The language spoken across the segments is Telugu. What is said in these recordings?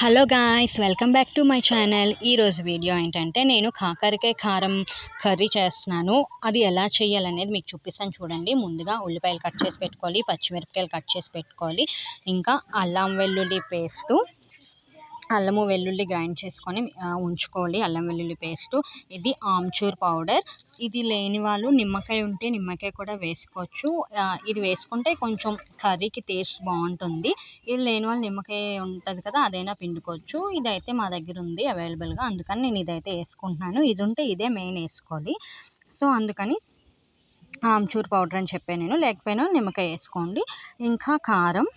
Hello guys welcome back to my channel. ఈరోజు వీడియో ఏంటంటే నేను కాకరకాయ కారం కర్రీ చేస్తున్నాను. అది ఎలా చేయాలనేది మీకు చూపిస్తాను చూడండి. ముందుగా ఉల్లిపాయలు కట్ చేసి పెట్టుకోవాలి పచ్చిమిరపకాయలు కట్ చేసి పెట్టుకోవాలి ఇంకా అల్లం వెల్లుల్లి పేస్టు అల్లము వెల్లుల్లి గ్రైండ్ చేసుకొని ఉంచుకోవాలి. అల్లం వెల్లుల్లి పేస్టు. ఇది ఆమ్చూర్ పౌడర్. ఇది లేని వాళ్ళు నిమ్మకాయ ఉంటే నిమ్మకాయ కూడా వేసుకోవచ్చు. ఇది వేసుకుంటే కొంచెం కర్రీకి టేస్ట్ బాగుంటుంది. ఇది లేని వాళ్ళు నిమ్మకాయ ఉంటుంది కదా అదైనా పిండుకోవచ్చు. ఇదైతే మా దగ్గర ఉంది అవైలబుల్గా. అందుకని నేను ఇదైతే వేసుకుంటున్నాను. ఇది ఉంటే ఇదే మెయిన్ వేసుకోవాలి. సో అందుకని ఆమ్చూర్ పౌడర్ అని చెప్పాను నేను. లేకపోయినా నిమ్మకాయ వేసుకోండి. ఇంకా కారం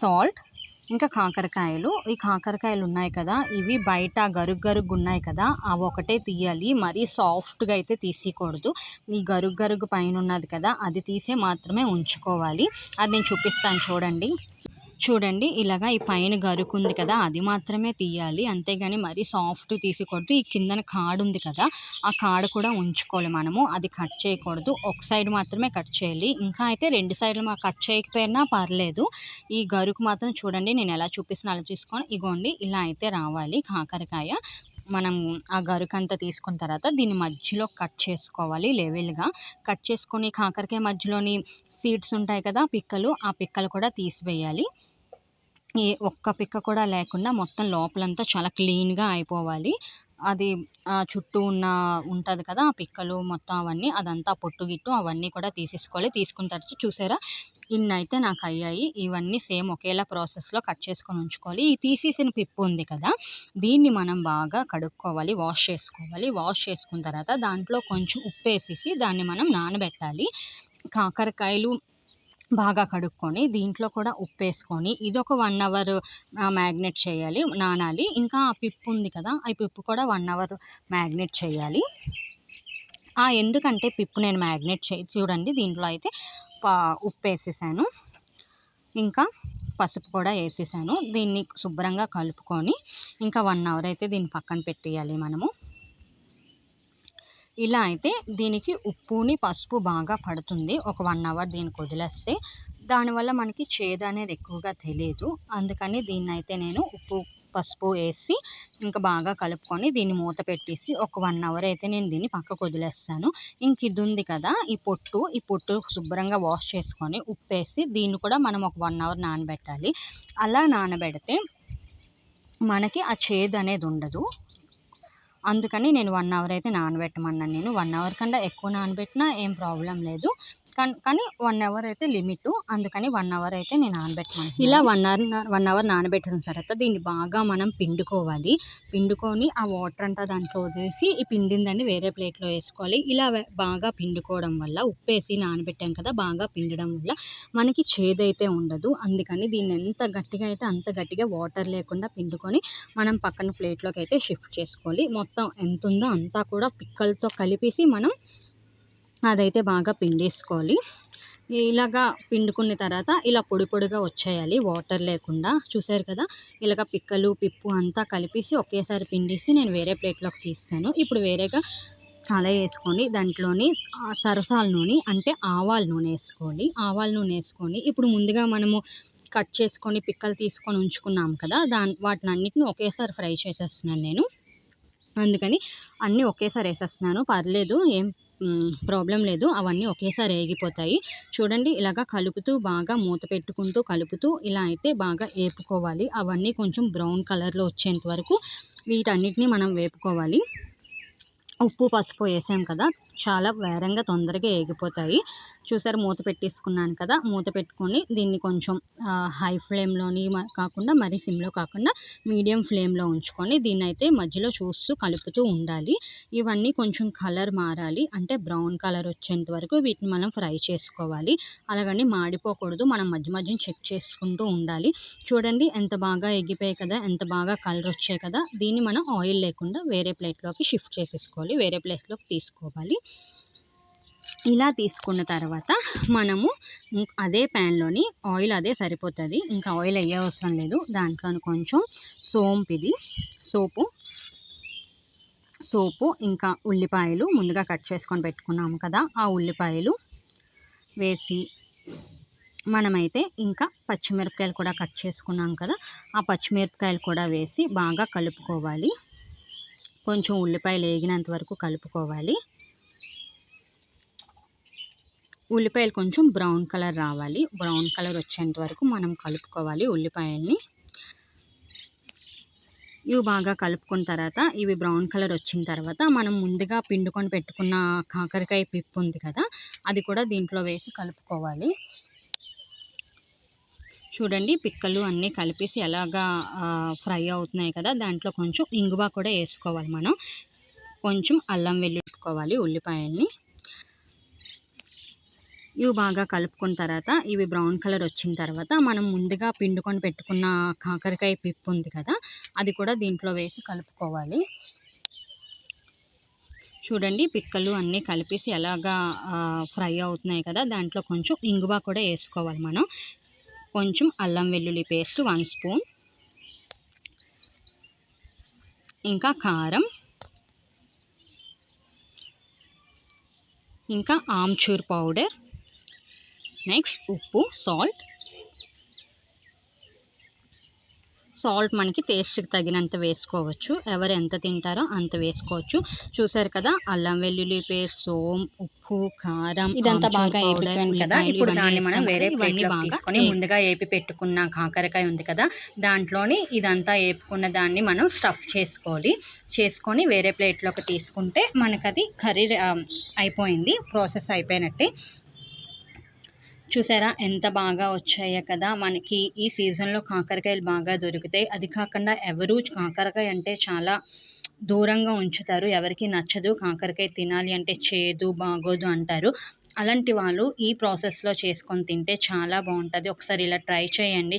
సాల్ట్ ఇంకా కాకరకాయలు. ఈ కాకరకాయలు ఉన్నాయి కదా ఇవి బయట గరుగ్ గరుగ్గు ఉన్నాయి కదా అవి ఒకటే తీయాలి. మరీ సాఫ్ట్గా అయితే తీసేయకూడదు. ఈ గరుగ్ గరుగు పైన ఉన్నది కదా అది తీసే మాత్రమే ఉంచుకోవాలి. అది నేను చూపిస్తాను చూడండి. చూడండి ఇలాగా ఈ పైన గరుకు ఉంది కదా అది మాత్రమే తీయాలి. అంతేగాని మరీ సాఫ్ట్ తీసుకోవద్దు. ఈ కిందన కాడు ఉంది కదా ఆ కాడు కూడా ఉంచుకోవాలి మనము. అది కట్ చేయకూడదు. ఒక సైడ్ మాత్రమే కట్ చేయాలి. ఇంకా అయితే రెండు సైడ్లు మా కట్ చేయకపోయినా పర్లేదు. ఈ గరుకు మాత్రం చూడండి నేను ఎలా చూపిస్తున్నా అలా చూసుకోండి ఇగోండి ఇలా అయితే రావాలి కాకరకాయ. మనం ఆ గరుకంతా తీసుకున్న తర్వాత దీన్ని మధ్యలో కట్ చేసుకోవాలి లెవెల్గా. కట్ చేసుకొని కాకరకాయ మధ్యలోని సీడ్స్ ఉంటాయి కదా పిక్కలు ఆ పిక్కలు కూడా తీసివేయాలి. ఈ ఒక్క పిక్క కూడా లేకుండా మొత్తం లోపలంతా చాలా క్లీన్గా అయిపోవాలి. అది చుట్టూ ఉన్న ఉంటుంది కదా ఆ పిక్కలు మొత్తం అవన్నీ అదంతా పొట్టు గిట్టు అవన్నీ కూడా తీసేసుకోవాలి. తీసుకున్న తర్వాత చూసారా? ఇన్ని అయితే నాకు అయ్యాయి. ఇవన్నీ సేమ్ ఒకేలా ప్రాసెస్లో కట్ చేసుకొని ఉంచుకోవాలి. ఈ తీసేసిన పిప్పు ఉంది కదా దీన్ని మనం బాగా కడుక్కోవాలి వాష్ చేసుకోవాలి. వాష్ చేసుకున్న తర్వాత దాంట్లో కొంచెం ఉప్పు వేసేసి దాన్ని మనం నానబెట్టాలి. కాకరకాయలు బాగా కడుక్కొని దీంట్లో కూడా ఉప్పు వేసుకొని ఇది ఒక వన్ అవర్ మ్యాగ్నెట్ చేయాలి నానాలి. ఇంకా ఆ పిప్పు ఉంది కదా ఆ పిప్పు కూడా వన్ అవర్ మ్యాగ్నెట్ చేయాలి. ఆ ఎందుకంటే పిప్పు నేను మ్యాగ్నెట్ చే చూడండి దీంట్లో అయితే ఉప్పు వేసేసాను ఇంకా పసుపు కూడా వేసేసాను. దీన్ని శుభ్రంగా కలుపుకొని ఇంకా వన్ అవర్ అయితే దీన్ని పక్కన పెట్టేయాలి మనము. ఇలా అయితే దీనికి ఉప్పుని పసుపు బాగా పడుతుంది. ఒక వన్ అవర్ దీనికి వదిలేస్తే దానివల్ల మనకి చేదు అనేది ఎక్కువగా తెలియదు. అందుకని దీన్ని అయితే నేను ఉప్పు పసుపు వేసి ఇంకా బాగా కలుపుకొని దీన్ని మూత పెట్టేసి ఒక వన్ అవర్ అయితే నేను దీన్ని పక్కకు వదిలేస్తాను. ఇంక ఇది ఉంది కదా ఈ పొట్టు ఈ పొట్టు శుభ్రంగా వాష్ చేసుకొని ఉప్పేసి దీన్ని కూడా మనం ఒక వన్ అవర్ నానబెట్టాలి. అలా నానబెడితే మనకి ఆ చేదు అనేది ఉండదు. అందుకని నేను వన్ అవర్ అయితే నానబెట్టమన్నాను నేను. వన్ అవర్ కన్నా ఎక్కువ నానబెట్టినా ఏం ప్రాబ్లం లేదు. కానీ కానీ వన్ అవర్ అయితే లిమిట్. అందుకని వన్ అవర్ అయితే నేను నానబెట్టాను ఇలా వన్ అవర్ వన్ అవర్ నానబెట్టిన తర్వాత దీన్ని బాగా మనం పిండుకోవాలి. పిండుకొని ఆ వాటర్ అంతా దాంట్లో వదిలేసి ఈ పిండిందని వేరే ప్లేట్లో వేసుకోవాలి. ఇలా బాగా పిండుకోవడం వల్ల ఉప్పు వేసి నానబెట్టాం కదా బాగా పిండడం వల్ల మనకి చేదైతే ఉండదు. అందుకని దీన్ని ఎంత గట్టిగా అయితే అంత గట్టిగా వాటర్ లేకుండా పిండుకొని మనం పక్కన ప్లేట్లోకి అయితే షిఫ్ట్ చేసుకోవాలి. మొత్తం ఎంత ఉందో అంతా కూడా పిక్కలతో కలిపేసి మనం అదైతే బాగా పిండేసుకోవాలి. ఇలాగా పిండుకున్న తర్వాత ఇలా పొడి పొడిగా వచ్చేయాలి. వాటర్ లేకుండా. చూసారు కదా? ఇలాగ పిక్కలు పిప్పు అంతా కలిపేసి ఒకేసారి పిండేసి నేను వేరే ప్లేట్లోకి తీస్తాను. ఇప్పుడు వేరేగా కళాయి వేసుకొని దాంట్లోని సరసాల నూనె అంటే ఆవాల నూనె వేసుకోండి. ఆవాల నూనె వేసుకొని ఇప్పుడు ముందుగా మనము కట్ చేసుకొని పిక్కలు తీసుకొని ఉంచుకున్నాం కదా? దాని వాటిని అన్నిటిని ఒకేసారి ఫ్రై చేసేస్తున్నాను నేను. అందుకని అన్నీ ఒకేసారి వేసేస్తున్నాను. పర్లేదు ఏం ప్రాబ్లం లేదు. అవన్నీ ఒకేసారి వేగిపోతాయి చూడండి ఇలాగా కలుపుతూ బాగా మూత పెట్టుకుంటూ కలుపుతూ ఇలా అయితే బాగా వేపుకోవాలి అవన్నీ కొంచెం బ్రౌన్ కలర్లో వచ్చేంత వరకు వీటన్నిటిని మనం వేపుకోవాలి. ఉప్పు పసుపు వేసాం కదా చాలా వేరంగా తొందరగా ఏగిపోతాయి. చూసారు మూత పెట్టేసుకున్నాను కదా మూత పెట్టుకొని దీన్ని కొంచెం హై ఫ్లేమ్లోని కాకుండా మరీ సిమ్లో కాకుండా మీడియం ఫ్లేమ్లో ఉంచుకొని దీన్ని అయితే మధ్యలో చూస్తూ కలుపుతూ ఉండాలి. ఇవన్నీ కొంచెం కలర్ మారాలి. అంటే బ్రౌన్ కలర్ వచ్చేంత వరకు వీటిని మనం ఫ్రై చేసుకోవాలి. అలాగని మాడిపోకూడదు. మనం మధ్య మధ్యన చెక్ చేసుకుంటూ ఉండాలి. చూడండి ఎంత బాగా ఎగిపోయాయి కదా ఎంత బాగా కలర్ వచ్చాయి కదా. దీన్ని మనం ఆయిల్ లేకుండా వేరే ప్లేట్లోకి షిఫ్ట్ చేసేసుకోవాలి. వేరే ప్లేస్లోకి తీసుకోవాలి. ఇలా తీసుకున్న తర్వాత మనము అదే ప్యాన్లోని ఆయిల్ అదే సరిపోతుంది. ఇంకా ఆయిల్ అయ్యే అవసరం లేదు. దాంట్లో కొంచెం సోంపు ఇది. సోపు. సోపు ఇంకా ఉల్లిపాయలు ముందుగా కట్ చేసుకొని పెట్టుకున్నాము కదా ఆ ఉల్లిపాయలు వేసి మనమైతే ఇంకా పచ్చిమిరపకాయలు కూడా కట్ చేసుకున్నాం కదా ఆ పచ్చిమిరపకాయలు కూడా వేసి బాగా కలుపుకోవాలి. కొంచెం ఉల్లిపాయలు వేగినంత వరకు కలుపుకోవాలి. ఉల్లిపాయలు కొంచెం బ్రౌన్ కలర్ రావాలి. బ్రౌన్ కలర్ వచ్చేంత వరకు మనం కలుపుకోవాలి ఉల్లిపాయల్ని. ఇవి బాగా కలుపుకున్న తర్వాత ఇవి బ్రౌన్ కలర్ వచ్చిన తర్వాత మనం ముందుగా పిండుకొని పెట్టుకున్న కాకరకాయ పిప్పు ఉంది కదా అది కూడా దీంట్లో వేసి కలుపుకోవాలి. చూడండి పిక్కలు అన్నీ కలిపేసి ఎలాగా ఫ్రై అవుతున్నాయి కదా దాంట్లో కొంచెం ఇంగువ కూడా వేసుకోవాలి మనం. కొంచెం అల్లం వెల్లుట్టుకోవాలి ఉల్లిపాయల్ని. ఇవి బాగా కలుపుకున్న తర్వాత ఇవి బ్రౌన్ కలర్ వచ్చిన తర్వాత మనం ముందుగా పిండుకొని పెట్టుకున్న కాకరకాయ పిప్పు ఉంది కదా అది కూడా దీంట్లో వేసి కలుపుకోవాలి. చూడండి పిక్కలు అన్నీ కలిపేసి ఎలాగా ఫ్రై అవుతున్నాయి కదా దాంట్లో కొంచెం ఇంగువ కూడా వేసుకోవాలి మనం. కొంచెం అల్లం వెల్లుల్లి పేస్ట్ వన్ స్పూన్. ఇంకా కారం. ఇంకా ఆమ్చూర్ పౌడర్. నెక్స్ట్ ఉప్పు సాల్ట్ సాల్ట్ మనకి టేస్ట్కి తగినంత వేసుకోవచ్చు. ఎవరు ఎంత తింటారో అంత వేసుకోవచ్చు. చూసారు కదా అల్లం వెల్లుల్లి పేస్ట్ సోమ్ ఉప్పు కారం ఇదంతా బాగా కదా. ఇప్పుడు దాన్ని మనం వేరే ప్లేట్లోకి తీసుకొని ముందుగా ఏపి పెట్టుకున్న కాకరకాయ ఉంది కదా దాంట్లోని ఇదంతా ఏపుకున్న దాన్ని మనం స్టఫ్ చేసుకోవాలి. చేసుకొని వేరే ప్లేట్లోకి తీసుకుంటే మనకు అది కర్రీ అయిపోయింది ప్రాసెస్ అయిపోయినట్టే. చూసారా? ఎంత బాగా వచ్చాయో కదా! మనకి ఈ సీజన్లో కాకరకాయలు బాగా దొరుకుతాయి. అది కాకుండా ఎవరు కాకరకాయ అంటే చాలా దూరంగా ఉంచుతారు. ఎవరికి నచ్చదు కాకరకాయ తినాలి అంటే చేదు బాగోదు అంటారు. అలాంటి వాళ్ళు ఈ ప్రాసెస్లో చేసుకొని తింటే చాలా బాగుంటుంది. ఒకసారి ఇలా ట్రై చేయండి.